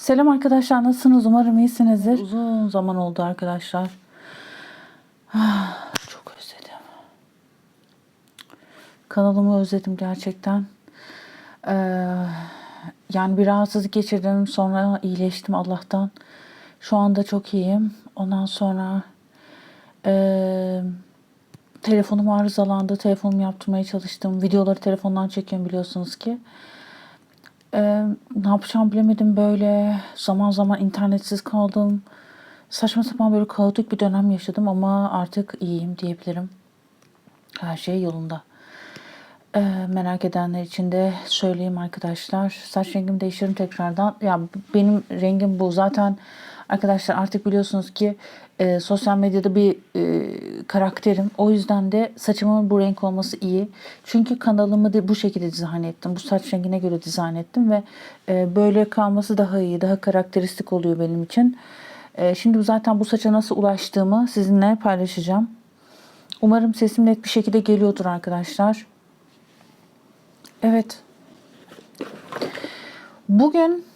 Selam arkadaşlar nasılsınız? Umarım iyisinizdir. Uzun zaman oldu arkadaşlar. Ah, Çok özledim. Kanalımı özledim gerçekten. Ee, yani bir rahatsızlık geçirdim. Sonra iyileştim Allah'tan. Şu anda çok iyiyim. Ondan sonra eee telefonum arızalandı. Telefonumu yaptırmaya çalıştım. Videoları telefondan çekiyorum biliyorsunuz ki. Ee, ne yapacağım bilemedim böyle. Zaman zaman internetsiz kaldım. Saçma sapan böyle kaotik bir dönem yaşadım ama artık iyiyim diyebilirim. Her şey yolunda. Ee, merak edenler için de söyleyeyim arkadaşlar. Saç rengimi değiştiririm tekrardan. Ya benim rengim bu. Zaten arkadaşlar artık biliyorsunuz ki e, sosyal medyada bir e, karakterim. O yüzden de saçımın bu renk olması iyi. Çünkü kanalımı da bu şekilde dizayn ettim. Bu saç rengine göre dizayn ettim ve e, böyle kalması daha iyi, daha karakteristik oluyor benim için. E, şimdi zaten bu saça nasıl ulaştığımı sizinle paylaşacağım. Umarım sesim net bir şekilde geliyordur arkadaşlar. Evet. Bugün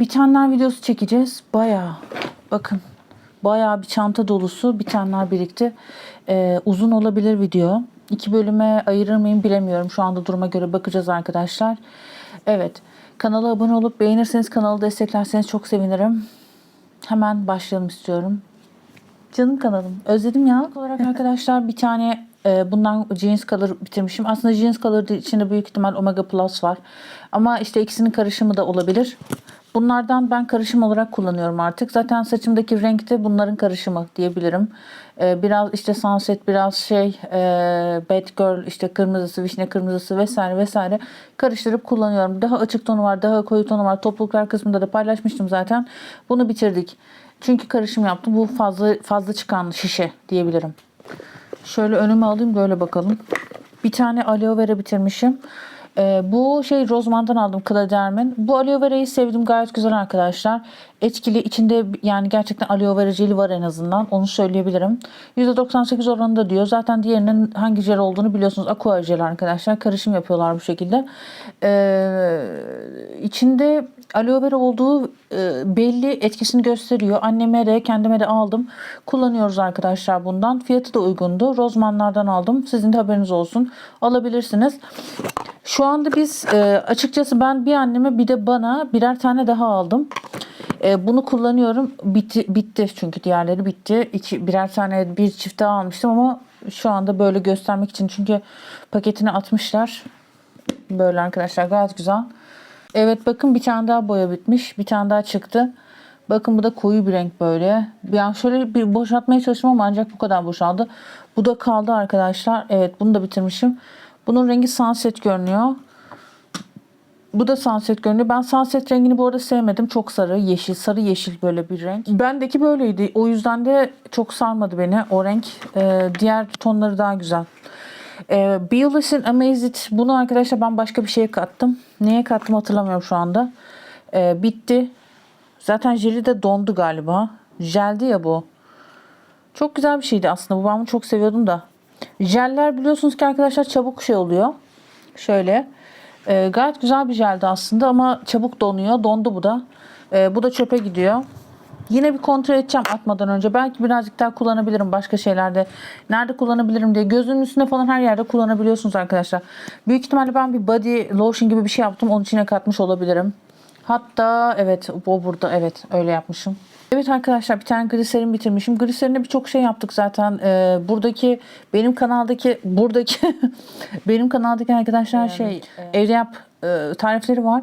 bitenler videosu çekeceğiz. Bayağı bakın bayağı bir çanta dolusu bitenler birikti. Ee, uzun olabilir video. İki bölüme ayırır mıyım bilemiyorum. Şu anda duruma göre bakacağız arkadaşlar. Evet. Kanala abone olup beğenirseniz kanalı desteklerseniz çok sevinirim. Hemen başlayalım istiyorum. Canım kanalım. Özledim ya. Olarak arkadaşlar bir tane e, bundan jeans color bitirmişim. Aslında jeans color içinde büyük ihtimal omega plus var. Ama işte ikisinin karışımı da olabilir. Bunlardan ben karışım olarak kullanıyorum artık. Zaten saçımdaki renk de bunların karışımı diyebilirim. E, biraz işte sunset, biraz şey e, bad girl, işte kırmızısı, vişne kırmızısı vesaire vesaire karıştırıp kullanıyorum. Daha açık tonu var, daha koyu tonu var. Topluluklar kısmında da paylaşmıştım zaten. Bunu bitirdik. Çünkü karışım yaptım. Bu fazla fazla çıkan şişe diyebilirim. Şöyle önüme alayım böyle bakalım. Bir tane aloe vera bitirmişim. Ee, bu şey Rozman'dan aldım Cladermin. Bu aloe vera'yı sevdim. Gayet güzel arkadaşlar. Etkili. içinde yani gerçekten aloe vera jeli var en azından. Onu söyleyebilirim. %98 oranında diyor. Zaten diğerinin hangi jel olduğunu biliyorsunuz. Aqua jel arkadaşlar. Karışım yapıyorlar bu şekilde. Ee, içinde aloe vera olduğu e, belli etkisini gösteriyor. Anneme de kendime de aldım. Kullanıyoruz arkadaşlar bundan. Fiyatı da uygundu. Rozmanlardan aldım. Sizin de haberiniz olsun. Alabilirsiniz. Şu anda biz e, açıkçası ben bir anneme bir de bana birer tane daha aldım. E, bunu kullanıyorum. Bitti, bitti çünkü diğerleri bitti. İki, birer tane bir çift daha almıştım ama şu anda böyle göstermek için çünkü paketini atmışlar. Böyle arkadaşlar gayet güzel. Evet bakın bir tane daha boya bitmiş. Bir tane daha çıktı. Bakın bu da koyu bir renk böyle. Yani şöyle bir boşaltmaya çalıştım ama ancak bu kadar boşaldı. Bu da kaldı arkadaşlar. Evet bunu da bitirmişim. Bunun rengi sunset görünüyor. Bu da sunset görünüyor. Ben sunset rengini bu arada sevmedim. Çok sarı, yeşil, sarı yeşil böyle bir renk. Bendeki böyleydi. O yüzden de çok sarmadı beni o renk. Ee, diğer tonları daha güzel. Ee, Biolis'in Amazed bunu arkadaşlar ben başka bir şeye kattım. Neye kattım hatırlamıyorum şu anda. Ee, bitti. Zaten jeli de dondu galiba. Jeldi ya bu. Çok güzel bir şeydi aslında. Bu ben çok seviyordum da. Jeller biliyorsunuz ki arkadaşlar çabuk şey oluyor. Şöyle. Ee, gayet güzel bir jeldi aslında ama çabuk donuyor. Dondu bu da. Ee, bu da çöpe gidiyor. Yine bir kontrol edeceğim atmadan önce. Belki birazcık daha kullanabilirim başka şeylerde. Nerede kullanabilirim diye. Gözünün üstünde falan her yerde kullanabiliyorsunuz arkadaşlar. Büyük ihtimalle ben bir body lotion gibi bir şey yaptım. Onun içine katmış olabilirim. Hatta evet o burada evet öyle yapmışım. Evet arkadaşlar bir tane gliserin bitirmişim. Gliserine birçok şey yaptık zaten. Ee, buradaki benim kanaldaki buradaki benim kanaldaki arkadaşlar şey evde yap e, tarifleri var.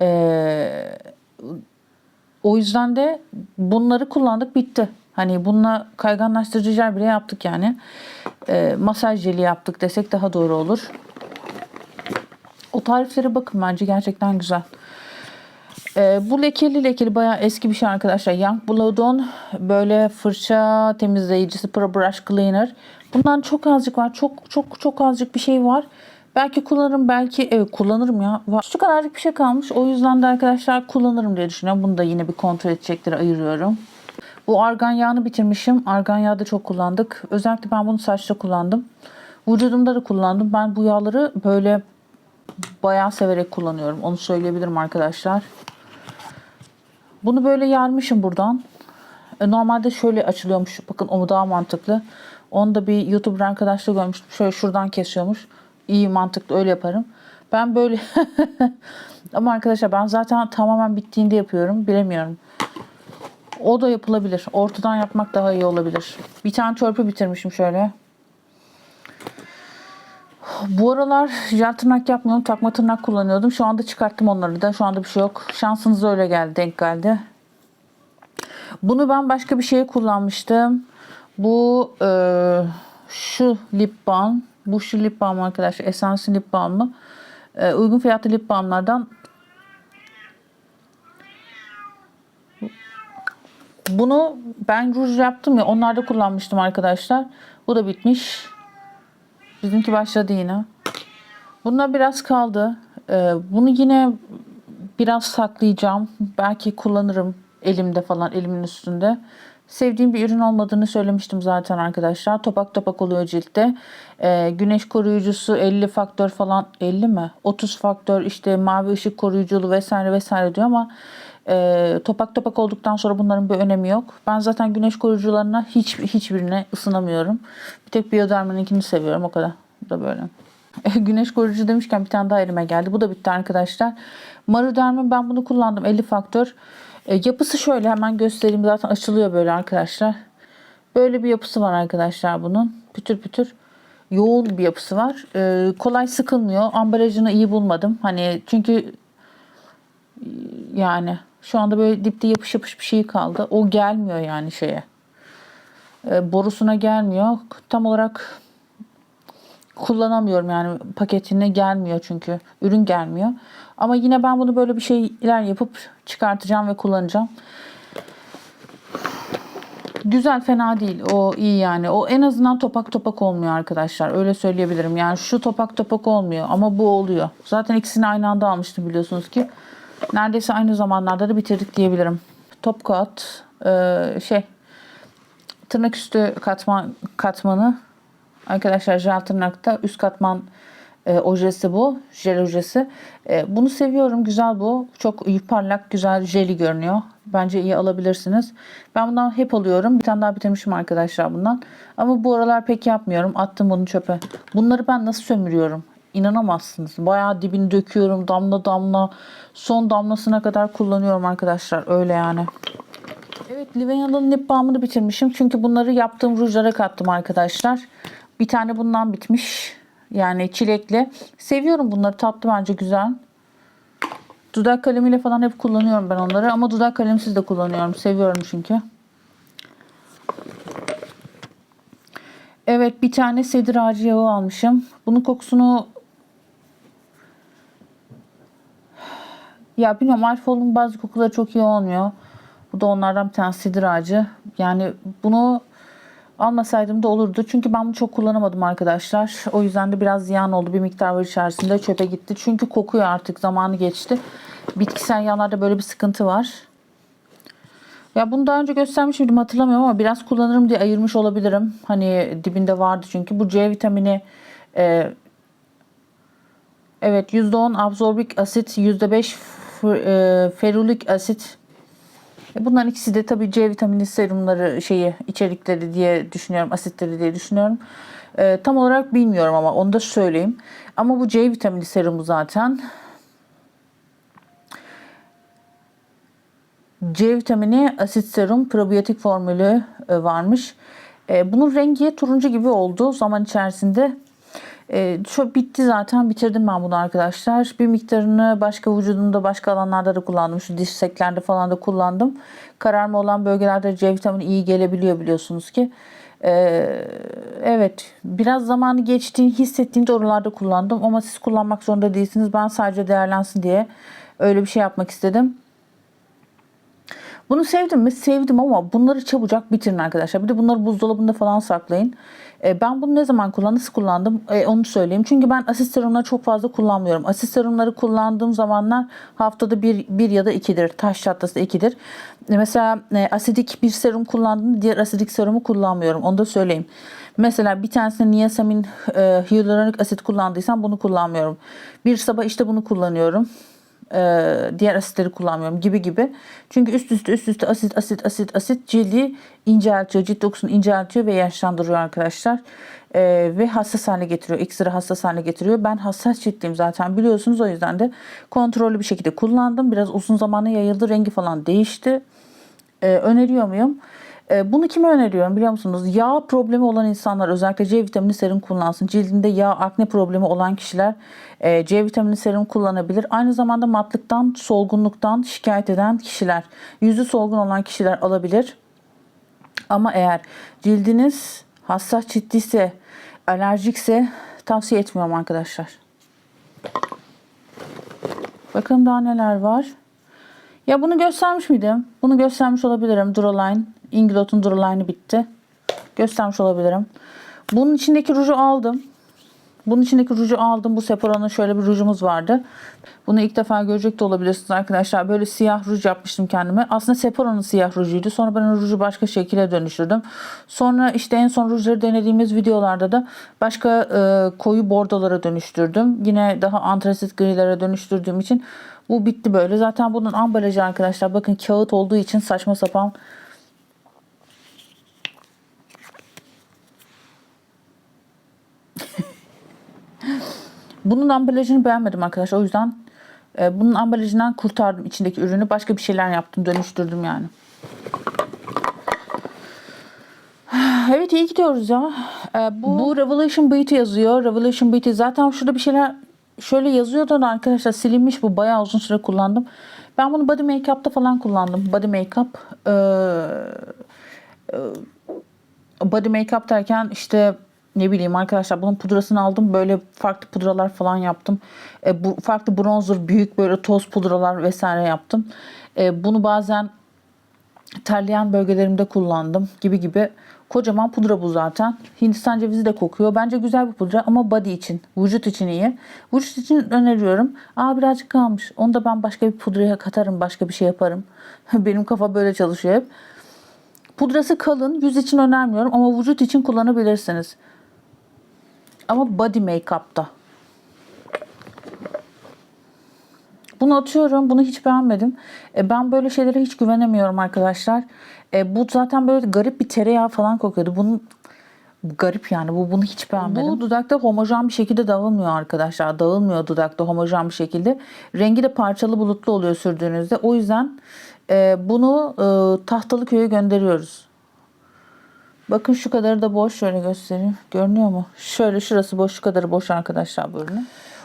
Ee, o yüzden de bunları kullandık bitti. Hani bununla kayganlaştırıcı jel bile yaptık yani. Ee, masaj jeli yaptık desek daha doğru olur. O tariflere bakın bence gerçekten güzel. Ee, bu lekeli lekeli bayağı eski bir şey arkadaşlar. Young Blood'un böyle fırça temizleyicisi Pro Brush Cleaner. Bundan çok azıcık var. Çok çok çok azıcık bir şey var. Belki kullanırım belki evet kullanırım ya. Şu kadarcık bir şey kalmış. O yüzden de arkadaşlar kullanırım diye düşünüyorum. Bunu da yine bir kontrol edecekleri ayırıyorum. Bu argan yağını bitirmişim. Argan yağı da çok kullandık. Özellikle ben bunu saçta kullandım. Vücudumda da kullandım. Ben bu yağları böyle bayağı severek kullanıyorum. Onu söyleyebilirim arkadaşlar. Bunu böyle yarmışım buradan. E, normalde şöyle açılıyormuş. Bakın o daha mantıklı. Onu da bir YouTuber arkadaşla görmüştüm. Şöyle şuradan kesiyormuş. İyi mantıklı öyle yaparım. Ben böyle ama arkadaşlar ben zaten tamamen bittiğinde yapıyorum. Bilemiyorum. O da yapılabilir. Ortadan yapmak daha iyi olabilir. Bir tane törpü bitirmişim şöyle. Bu aralar jel tırnak yapmıyorum. Takma tırnak kullanıyordum. Şu anda çıkarttım onları da. Şu anda bir şey yok. Şansınız öyle geldi. Denk geldi. Bunu ben başka bir şeye kullanmıştım. Bu e, şu lip balm. Bu şu lip balm arkadaşlar. Essence lip balmı. E, uygun fiyatlı lip balmlardan Bunu ben ruj yaptım ya onlarda kullanmıştım arkadaşlar. Bu da bitmiş. Bizimki başladı yine. Bunlar biraz kaldı. Ee, bunu yine biraz saklayacağım. Belki kullanırım elimde falan elimin üstünde. Sevdiğim bir ürün olmadığını söylemiştim zaten arkadaşlar. Topak topak oluyor ciltte. Ee, güneş koruyucusu 50 faktör falan 50 mi? 30 faktör işte mavi ışık koruyuculu vesaire vesaire diyor ama e, topak topak olduktan sonra bunların bir önemi yok. Ben zaten güneş koruyucularına hiç hiçbirine ısınamıyorum. Bir tek Bioderma'nınkini seviyorum o kadar. Bu da böyle. Güneş koruyucu demişken bir tane daha elime geldi. Bu da bitti arkadaşlar. Maruderm'in ben bunu kullandım 50 faktör. E, yapısı şöyle hemen göstereyim. Zaten açılıyor böyle arkadaşlar. Böyle bir yapısı var arkadaşlar bunun. Pütür pütür yoğun bir yapısı var. E, kolay sıkılmıyor. Ambalajını iyi bulmadım. Hani çünkü yani şu anda böyle dipte yapış yapış bir şey kaldı. O gelmiyor yani şeye. E, borusuna gelmiyor. Tam olarak kullanamıyorum yani paketine gelmiyor çünkü ürün gelmiyor. Ama yine ben bunu böyle bir şeyler yapıp çıkartacağım ve kullanacağım. Güzel fena değil. O iyi yani. O en azından topak topak olmuyor arkadaşlar. Öyle söyleyebilirim. Yani şu topak topak olmuyor ama bu oluyor. Zaten ikisini aynı anda almıştım biliyorsunuz ki. Neredeyse aynı zamanlarda da bitirdik diyebilirim. Top coat e, şey tırnak üstü katman katmanı arkadaşlar jel tırnakta üst katman e, ojesi bu. Jel ojesi. E, bunu seviyorum. Güzel bu. Çok iyi parlak güzel jeli görünüyor. Bence iyi alabilirsiniz. Ben bundan hep alıyorum. Bir tane daha bitirmişim arkadaşlar bundan. Ama bu aralar pek yapmıyorum. Attım bunu çöpe. Bunları ben nasıl sömürüyorum? İnanamazsınız. Bayağı dibini döküyorum. Damla damla. Son damlasına kadar kullanıyorum arkadaşlar. Öyle yani. Evet Livenya'nın lip balmını bitirmişim. Çünkü bunları yaptığım rujlara kattım arkadaşlar. Bir tane bundan bitmiş. Yani çilekli. Seviyorum bunları. Tatlı bence güzel. Dudak kalemiyle falan hep kullanıyorum ben onları. Ama dudak kalemsiz de kullanıyorum. Seviyorum çünkü. Evet bir tane sedir ağacı yağı almışım. Bunun kokusunu ya bilmiyorum Alfol'un bazı kokuları çok iyi olmuyor. Bu da onlardan bir tane sedir ağacı. Yani bunu almasaydım da olurdu. Çünkü ben bunu çok kullanamadım arkadaşlar. O yüzden de biraz ziyan oldu. Bir miktar var içerisinde çöpe gitti. Çünkü kokuyor artık. Zamanı geçti. Bitkisel yağlarda böyle bir sıkıntı var. Ya bunu daha önce göstermiş miydim hatırlamıyorum ama biraz kullanırım diye ayırmış olabilirim. Hani dibinde vardı çünkü. Bu C vitamini e, evet %10 absorbik asit %5 e, ferulik asit e, Bunların ikisi de tabii C vitamini serumları şeyi içerikleri diye düşünüyorum, asitleri diye düşünüyorum. E, tam olarak bilmiyorum ama onu da söyleyeyim. Ama bu C vitamini serumu zaten. C vitamini asit serum probiyotik formülü e, varmış. E, bunun rengi turuncu gibi oldu zaman içerisinde. E, çok bitti zaten bitirdim ben bunu arkadaşlar. Bir miktarını başka vücudumda başka alanlarda da kullandım. Şu diş seklerde falan da kullandım. Kararma olan bölgelerde C vitamini iyi gelebiliyor biliyorsunuz ki. E, evet biraz zamanı geçtiğini hissettiğimde oralarda kullandım. Ama siz kullanmak zorunda değilsiniz. Ben sadece değerlensin diye öyle bir şey yapmak istedim. Bunu sevdim mi? Sevdim ama bunları çabucak bitirin arkadaşlar. Bir de bunları buzdolabında falan saklayın. E, ben bunu ne zaman kullandım? Nasıl kullandım? E, onu söyleyeyim. Çünkü ben asit serumları çok fazla kullanmıyorum. Asit serumları kullandığım zamanlar haftada bir, bir ya da ikidir. Taş çatlası ikidir. E, mesela e, asidik bir serum kullandım. Diğer asidik serumu kullanmıyorum. Onu da söyleyeyim. Mesela bir tanesinde niasamin e, hyaluronik asit kullandıysam bunu kullanmıyorum. Bir sabah işte bunu kullanıyorum. E, diğer asitleri kullanmıyorum gibi gibi. Çünkü üst üste üst üste asit asit asit asit cildi inceltiyor. Cilt dokusunu inceltiyor ve yaşlandırıyor arkadaşlar. E, ve hassas hale getiriyor. Ekstra hassas hale getiriyor. Ben hassas ciltliyim zaten biliyorsunuz. O yüzden de kontrollü bir şekilde kullandım. Biraz uzun zamana yayıldı. Rengi falan değişti. E, öneriyor muyum? E, Bunu kime öneriyorum biliyor musunuz? Yağ problemi olan insanlar özellikle C vitamini serum kullansın. Cildinde yağ, akne problemi olan kişiler e, C vitamini serum kullanabilir. Aynı zamanda matlıktan, solgunluktan şikayet eden kişiler, yüzü solgun olan kişiler alabilir. Ama eğer cildiniz hassas ciddiyse, alerjikse tavsiye etmiyorum arkadaşlar. Bakın daha neler var. Ya bunu göstermiş miydim? Bunu göstermiş olabilirim. Duraline. Inglot'un Duraline'ı bitti. Göstermiş olabilirim. Bunun içindeki ruju aldım. Bunun içindeki ruju aldım. Bu Sephora'nın şöyle bir rujumuz vardı. Bunu ilk defa görecek de olabilirsiniz arkadaşlar. Böyle siyah ruj yapmıştım kendime. Aslında Sephora'nın siyah rujuydu. Sonra ben ruju başka şekilde dönüştürdüm. Sonra işte en son rujları denediğimiz videolarda da başka e, koyu bordolara dönüştürdüm. Yine daha antrasit grilere dönüştürdüğüm için bu bitti böyle. Zaten bunun ambalajı arkadaşlar bakın kağıt olduğu için saçma sapan Bunun ambalajını beğenmedim arkadaşlar. O yüzden e, bunun ambalajından kurtardım içindeki ürünü. Başka bir şeyler yaptım. Dönüştürdüm yani. Evet iyi gidiyoruz ya. E, bu, bu Revolution Beauty yazıyor. Revolution Beauty. Zaten şurada bir şeyler şöyle yazıyordu da arkadaşlar silinmiş bu. Bayağı uzun süre kullandım. Ben bunu body makeup'ta falan kullandım. Body makeup e, e, body makeup derken işte ne bileyim arkadaşlar bunun pudrasını aldım. Böyle farklı pudralar falan yaptım. E, bu farklı bronzer, büyük böyle toz pudralar vesaire yaptım. E, bunu bazen terleyen bölgelerimde kullandım gibi gibi. Kocaman pudra bu zaten. Hindistan cevizi de kokuyor. Bence güzel bir pudra ama body için, vücut için iyi. Vücut için öneriyorum. Aa birazcık kalmış. Onu da ben başka bir pudraya katarım, başka bir şey yaparım. Benim kafa böyle çalışıyor hep. Pudrası kalın, yüz için önermiyorum ama vücut için kullanabilirsiniz. Ama body make-up'ta. Bunu atıyorum. Bunu hiç beğenmedim. E, ben böyle şeylere hiç güvenemiyorum arkadaşlar. E, bu zaten böyle garip bir tereyağı falan kokuyordu. Bunun garip yani. Bu bunu hiç beğenmedim. Bu dudakta homojen bir şekilde dağılmıyor arkadaşlar. Dağılmıyor dudakta homojen bir şekilde. Rengi de parçalı bulutlu oluyor sürdüğünüzde. O yüzden e, bunu e, tahtalı köye gönderiyoruz. Bakın şu kadarı da boş. Şöyle göstereyim. Görünüyor mu? Şöyle şurası boş. Şu kadarı boş arkadaşlar bu ürünü.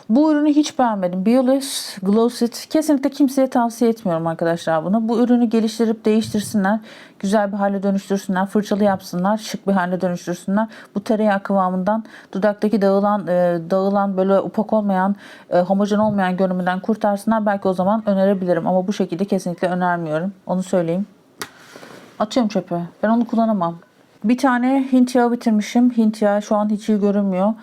Bu ürünü hiç beğenmedim. Biolis Glossit. Kesinlikle kimseye tavsiye etmiyorum arkadaşlar bunu. Bu ürünü geliştirip değiştirsinler. Güzel bir hale dönüştürsünler. Fırçalı yapsınlar. Şık bir hale dönüştürsünler. Bu tereyağı kıvamından dudaktaki dağılan e, dağılan böyle upak olmayan e, homojen olmayan görünümünden kurtarsınlar. Belki o zaman önerebilirim. Ama bu şekilde kesinlikle önermiyorum. Onu söyleyeyim. Atıyorum çöpe. Ben onu kullanamam. Bir tane Hint yağı bitirmişim. Hint yağı şu an hiç iyi görünmüyor.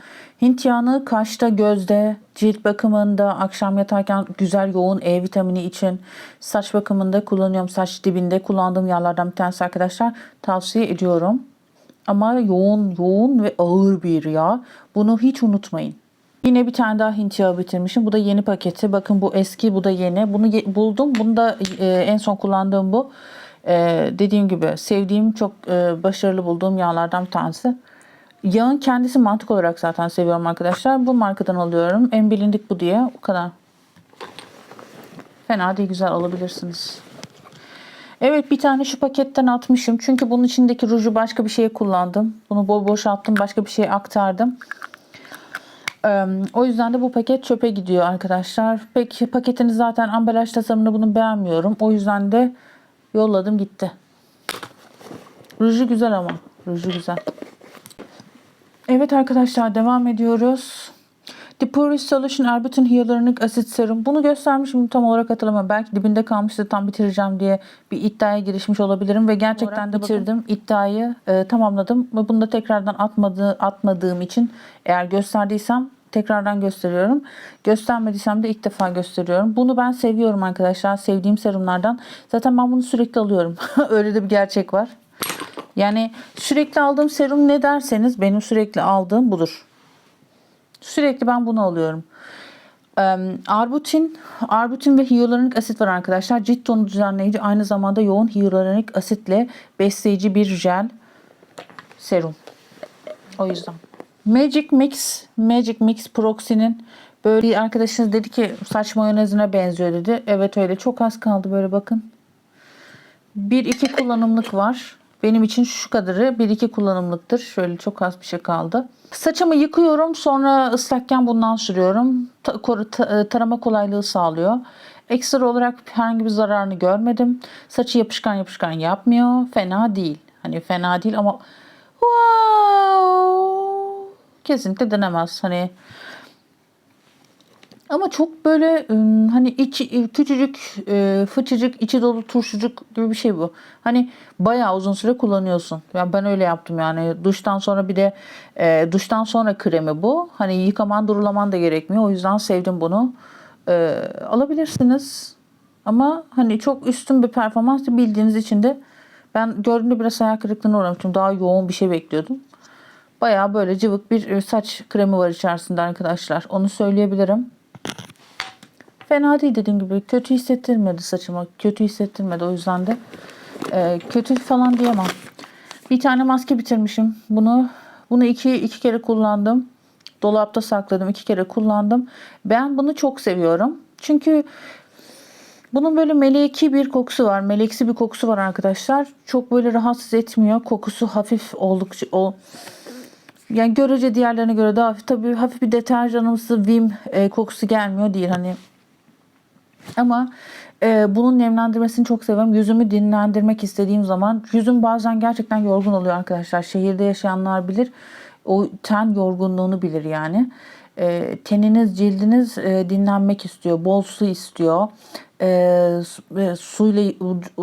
Hint yağını kaşta, gözde, cilt bakımında, akşam yatarken güzel yoğun E vitamini için, saç bakımında kullanıyorum. Saç dibinde kullandığım yağlardan bir tanesi arkadaşlar. Tavsiye ediyorum. Ama yoğun, yoğun ve ağır bir yağ. Bunu hiç unutmayın. Yine bir tane daha Hint yağı bitirmişim. Bu da yeni paketi. Bakın bu eski, bu da yeni. Bunu buldum. Bunu da e, en son kullandığım bu. Ee, dediğim gibi sevdiğim çok e, başarılı bulduğum yağlardan bir tanesi. Yağın kendisi mantık olarak zaten seviyorum arkadaşlar. Bu markadan alıyorum. En bilindik bu diye. O kadar. Fena değil güzel alabilirsiniz. Evet bir tane şu paketten atmışım. Çünkü bunun içindeki ruju başka bir şeye kullandım. Bunu bol boşalttım. Başka bir şeye aktardım. O yüzden de bu paket çöpe gidiyor arkadaşlar. Peki paketini zaten ambalaj tasarımını bunu beğenmiyorum. O yüzden de yolladım gitti. Ruju güzel ama. Ruju güzel. Evet arkadaşlar devam ediyoruz. The Purist Solution Arbutin Hyaluronic Acid Serum. Bunu göstermişim tam olarak hatırlamıyorum. Belki dibinde kalmıştı tam bitireceğim diye bir iddiaya girişmiş olabilirim. Ve gerçekten de bitirdim. Bakın. İddiayı e, tamamladım. Ve bunu da tekrardan atmadı, atmadığım için eğer gösterdiysem tekrardan gösteriyorum. Göstermediysem de ilk defa gösteriyorum. Bunu ben seviyorum arkadaşlar. Sevdiğim serumlardan. Zaten ben bunu sürekli alıyorum. Öyle de bir gerçek var. Yani sürekli aldığım serum ne derseniz benim sürekli aldığım budur. Sürekli ben bunu alıyorum. Arbutin, arbutin ve hyaluronik asit var arkadaşlar. Cilt tonu düzenleyici aynı zamanda yoğun hyaluronik asitle besleyici bir jel serum. O yüzden. Magic Mix, Magic Mix Proxy'nin böyle bir arkadaşınız dedi ki saç mayonezine benziyor dedi. Evet öyle çok az kaldı böyle bakın. Bir iki kullanımlık var. Benim için şu kadarı bir iki kullanımlıktır. Şöyle çok az bir şey kaldı. Saçımı yıkıyorum sonra ıslakken bundan sürüyorum. E, tarama kolaylığı sağlıyor. Ekstra olarak herhangi bir zararını görmedim. Saçı yapışkan yapışkan yapmıyor. Fena değil. Hani fena değil ama wow, kesinlikle denemez. Hani ama çok böyle hani içi küçücük, e, fıçıcık, içi dolu turşucuk gibi bir şey bu. Hani bayağı uzun süre kullanıyorsun. Yani ben öyle yaptım yani. Duştan sonra bir de e, duştan sonra kremi bu. Hani yıkaman, durulaman da gerekmiyor. O yüzden sevdim bunu. E, alabilirsiniz. Ama hani çok üstün bir performans bildiğiniz için de ben gördüğümde biraz hayal kırıklığına uğramıştım. Daha yoğun bir şey bekliyordum. Bayağı böyle cıvık bir e, saç kremi var içerisinde arkadaşlar. Onu söyleyebilirim. Fena değil dediğim gibi. Kötü hissettirmedi saçıma. Kötü hissettirmedi o yüzden de. e, kötü falan diyemem. Bir tane maske bitirmişim. Bunu bunu iki, iki kere kullandım. Dolapta sakladım. iki kere kullandım. Ben bunu çok seviyorum. Çünkü bunun böyle meleki bir kokusu var. Meleksi bir kokusu var arkadaşlar. Çok böyle rahatsız etmiyor. Kokusu hafif oldukça o yani görece diğerlerine göre daha hafif. Tabii hafif bir deterjanımsı Vim e, kokusu gelmiyor değil hani. Ama e, bunun nemlendirmesini çok seviyorum. Yüzümü dinlendirmek istediğim zaman yüzüm bazen gerçekten yorgun oluyor arkadaşlar. Şehirde yaşayanlar bilir. O ten yorgunluğunu bilir yani. E, teniniz, cildiniz e, dinlenmek istiyor. Bol su istiyor. E, e, suyla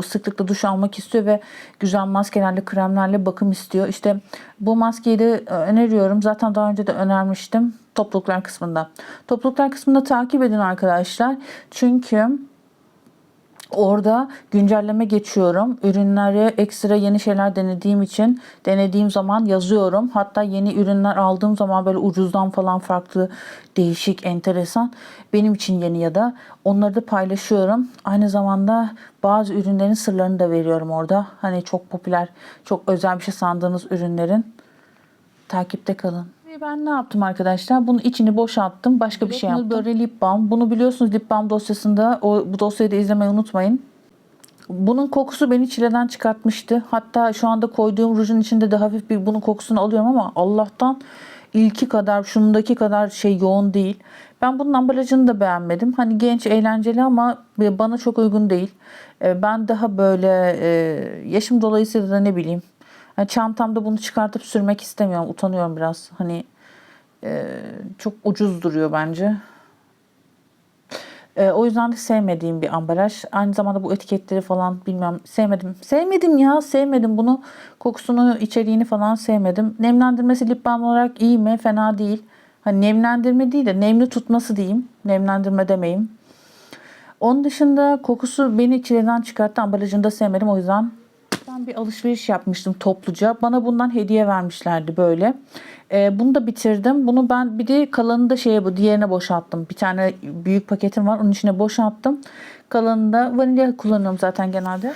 sıklıkla duş almak istiyor ve güzel maskelerle, kremlerle bakım istiyor. İşte bu maskeyi de e, öneriyorum. Zaten daha önce de önermiştim topluluklar kısmında. Topluluklar kısmında takip edin arkadaşlar. Çünkü Orada güncelleme geçiyorum. Ürünleri ekstra yeni şeyler denediğim için denediğim zaman yazıyorum. Hatta yeni ürünler aldığım zaman böyle ucuzdan falan farklı, değişik, enteresan benim için yeni ya da onları da paylaşıyorum. Aynı zamanda bazı ürünlerin sırlarını da veriyorum orada. Hani çok popüler, çok özel bir şey sandığınız ürünlerin takipte kalın. Ben ne yaptım arkadaşlar? Bunun içini boşalttım. Başka bir şey yaptım. Böyle lip balm. Bunu biliyorsunuz lip balm dosyasında. O, bu dosyayı da izlemeyi unutmayın. Bunun kokusu beni çileden çıkartmıştı. Hatta şu anda koyduğum rujun içinde de hafif bir bunun kokusunu alıyorum ama Allah'tan ilki kadar, şundaki kadar şey yoğun değil. Ben bunun ambalajını da beğenmedim. Hani genç, eğlenceli ama bana çok uygun değil. Ee, Ben daha böyle e, yaşım dolayısıyla da ne bileyim. Yani çantamda bunu çıkartıp sürmek istemiyorum. Utanıyorum biraz. Hani e, çok ucuz duruyor bence. E, o yüzden de sevmediğim bir ambalaj. Aynı zamanda bu etiketleri falan bilmem sevmedim. Sevmedim ya sevmedim bunu. Kokusunu, içeriğini falan sevmedim. Nemlendirmesi lip balm olarak iyi mi? Fena değil. Hani nemlendirme değil de nemli tutması diyeyim. Nemlendirme demeyeyim. Onun dışında kokusu beni çileden çıkarttı. Ambalajını da sevmedim. O yüzden ben bir alışveriş yapmıştım topluca. Bana bundan hediye vermişlerdi böyle. Ee, bunu da bitirdim. Bunu ben bir de kalanını da şeye bu diğerine boşalttım. Bir tane büyük paketim var. Onun içine boşalttım. Kalanını da vanilya kullanıyorum zaten genelde.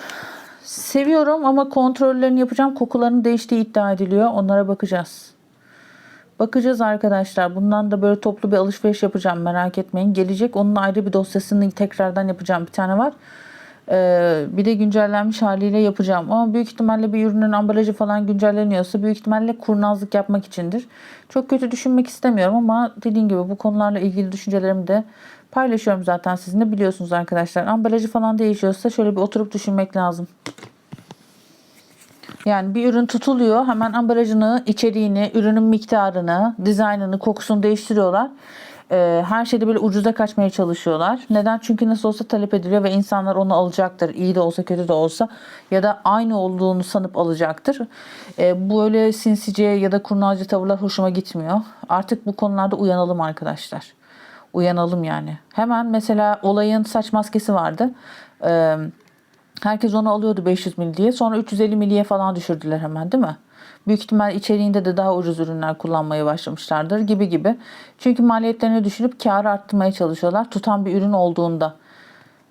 Seviyorum ama kontrollerini yapacağım. Kokularının değiştiği iddia ediliyor. Onlara bakacağız. Bakacağız arkadaşlar. Bundan da böyle toplu bir alışveriş yapacağım. Merak etmeyin. Gelecek. Onun ayrı bir dosyasını tekrardan yapacağım. Bir tane var. Ee, bir de güncellenmiş haliyle yapacağım. Ama büyük ihtimalle bir ürünün ambalajı falan güncelleniyorsa büyük ihtimalle kurnazlık yapmak içindir. Çok kötü düşünmek istemiyorum ama dediğim gibi bu konularla ilgili düşüncelerimi de paylaşıyorum zaten sizinle biliyorsunuz arkadaşlar. Ambalajı falan değişiyorsa şöyle bir oturup düşünmek lazım. Yani bir ürün tutuluyor. Hemen ambalajını, içeriğini, ürünün miktarını, dizaynını, kokusunu değiştiriyorlar. Ee, her şeyde böyle ucuza kaçmaya çalışıyorlar. Neden? Çünkü nasıl olsa talep ediliyor ve insanlar onu alacaktır. İyi de olsa kötü de olsa ya da aynı olduğunu sanıp alacaktır. Ee, bu öyle sinsice ya da kurnazca tavırlar hoşuma gitmiyor. Artık bu konularda uyanalım arkadaşlar. Uyanalım yani. Hemen mesela olayın saç maskesi vardı. Ee, Herkes onu alıyordu 500 mil diye. Sonra 350 miliye falan düşürdüler hemen değil mi? Büyük ihtimal içeriğinde de daha ucuz ürünler kullanmaya başlamışlardır gibi gibi. Çünkü maliyetlerini düşürüp karı arttırmaya çalışıyorlar. Tutan bir ürün olduğunda.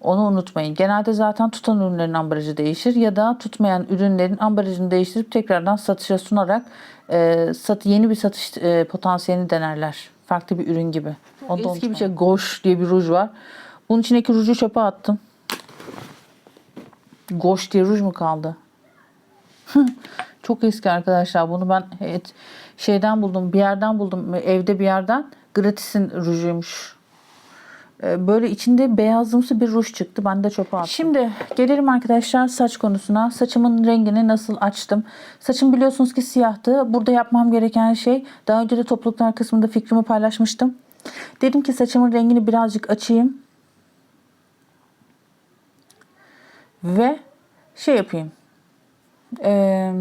Onu unutmayın. Genelde zaten tutan ürünlerin ambalajı değişir ya da tutmayan ürünlerin ambalajını değiştirip tekrardan satışa sunarak e, sat, yeni bir satış e, potansiyelini denerler. Farklı bir ürün gibi. Onu Eski bir şey Goş diye bir ruj var. Bunun içindeki ruju çöpe attım. Goş diye ruj mu kaldı? Çok eski arkadaşlar. Bunu ben evet, şeyden buldum. Bir yerden buldum. Evde bir yerden. Gratis'in rujuymuş. Ee, Böyle içinde beyazımsı bir ruj çıktı. Ben de çöpe attım. Şimdi gelelim arkadaşlar saç konusuna. Saçımın rengini nasıl açtım? Saçım biliyorsunuz ki siyahtı. Burada yapmam gereken şey daha önce de topluluklar kısmında fikrimi paylaşmıştım. Dedim ki saçımın rengini birazcık açayım. Ve şey yapayım. Eee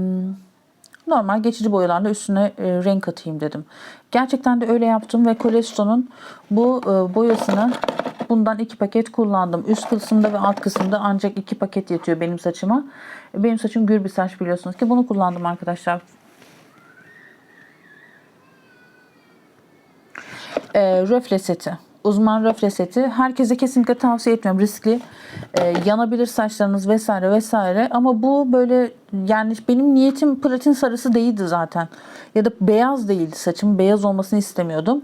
normal geçici boyalarla üstüne e, renk atayım dedim. Gerçekten de öyle yaptım ve Colesto'nun bu e, boyasını bundan iki paket kullandım. Üst kısımda ve alt kısımda ancak iki paket yetiyor benim saçıma. Benim saçım gür bir saç biliyorsunuz ki bunu kullandım arkadaşlar. e, röfle seti. Uzman röfle seti. Herkese kesinlikle tavsiye etmiyorum. Riskli. E, yanabilir saçlarınız vesaire vesaire. Ama bu böyle yani benim niyetim platin sarısı değildi zaten. Ya da beyaz değildi saçım. Beyaz olmasını istemiyordum.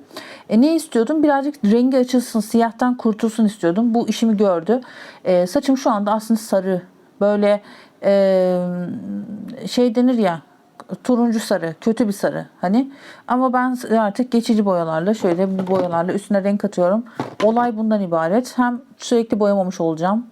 E, ne istiyordum? Birazcık rengi açılsın, siyahtan kurtulsun istiyordum. Bu işimi gördü. E, saçım şu anda aslında sarı. Böyle e, şey denir ya turuncu sarı, kötü bir sarı hani. Ama ben artık geçici boyalarla şöyle bu boyalarla üstüne renk atıyorum. Olay bundan ibaret. Hem sürekli boyamamış olacağım.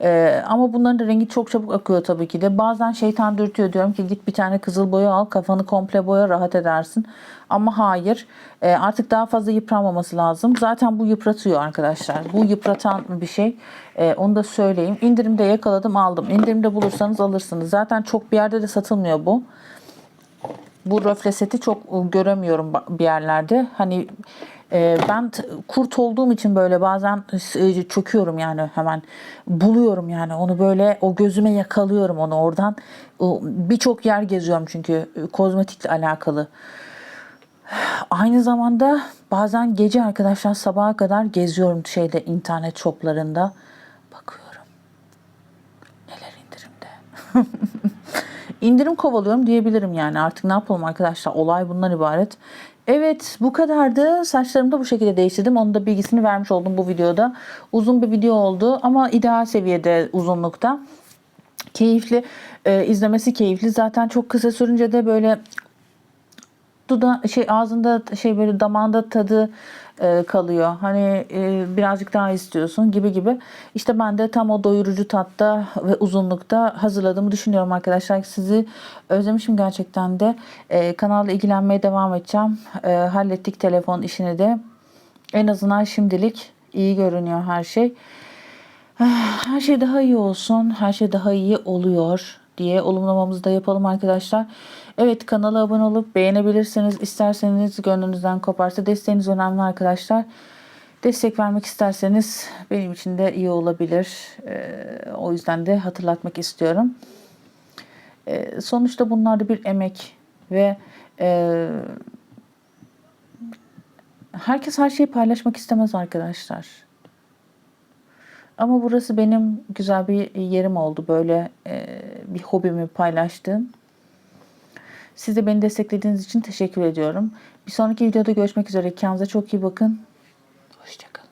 Ee, ama bunların da rengi çok çabuk akıyor tabii ki de. Bazen şeytan dürtüyor diyorum ki git bir tane kızıl boya al kafanı komple boya rahat edersin. Ama hayır Ee, artık daha fazla yıpranmaması lazım. Zaten bu yıpratıyor arkadaşlar. Bu yıpratan bir şey. Ee, onu da söyleyeyim. İndirimde yakaladım aldım. İndirimde bulursanız alırsınız. Zaten çok bir yerde de satılmıyor bu bu röfle çok ıı, göremiyorum bir yerlerde. Hani e, ben kurt olduğum için böyle bazen e, çöküyorum yani hemen buluyorum yani onu böyle o gözüme yakalıyorum onu oradan birçok yer geziyorum çünkü e, kozmetikle alakalı. Aynı zamanda bazen gece arkadaşlar sabaha kadar geziyorum şeyde internet shoplarında bakıyorum neler indirimde. İndirim kovalıyorum diyebilirim yani. Artık ne yapalım arkadaşlar? Olay bundan ibaret. Evet bu kadardı. Saçlarımı da bu şekilde değiştirdim. Onun da bilgisini vermiş oldum bu videoda. Uzun bir video oldu ama ideal seviyede uzunlukta. Keyifli. e, izlemesi keyifli. Zaten çok kısa sürünce de böyle duda şey ağzında şey böyle damağında tadı e, kalıyor. Hani e, birazcık daha istiyorsun gibi gibi. İşte ben de tam o doyurucu tatta ve uzunlukta hazırladığımı düşünüyorum arkadaşlar. Sizi özlemişim gerçekten de. E, kanalda ilgilenmeye devam edeceğim. E, hallettik telefon işini de. En azından şimdilik iyi görünüyor her şey. Her şey daha iyi olsun. Her şey daha iyi oluyor diye olumlamamızı da yapalım arkadaşlar. Evet kanala abone olup beğenebilirsiniz. İsterseniz gönlünüzden koparsa desteğiniz önemli arkadaşlar. Destek vermek isterseniz benim için de iyi olabilir. Ee, o yüzden de hatırlatmak istiyorum. Ee, sonuçta bunlar da bir emek ve e, herkes her şeyi paylaşmak istemez arkadaşlar. Ama burası benim güzel bir yerim oldu. Böyle e, bir hobimi paylaştığım. Siz de beni desteklediğiniz için teşekkür ediyorum. Bir sonraki videoda görüşmek üzere. Kendinize çok iyi bakın. Hoşçakalın.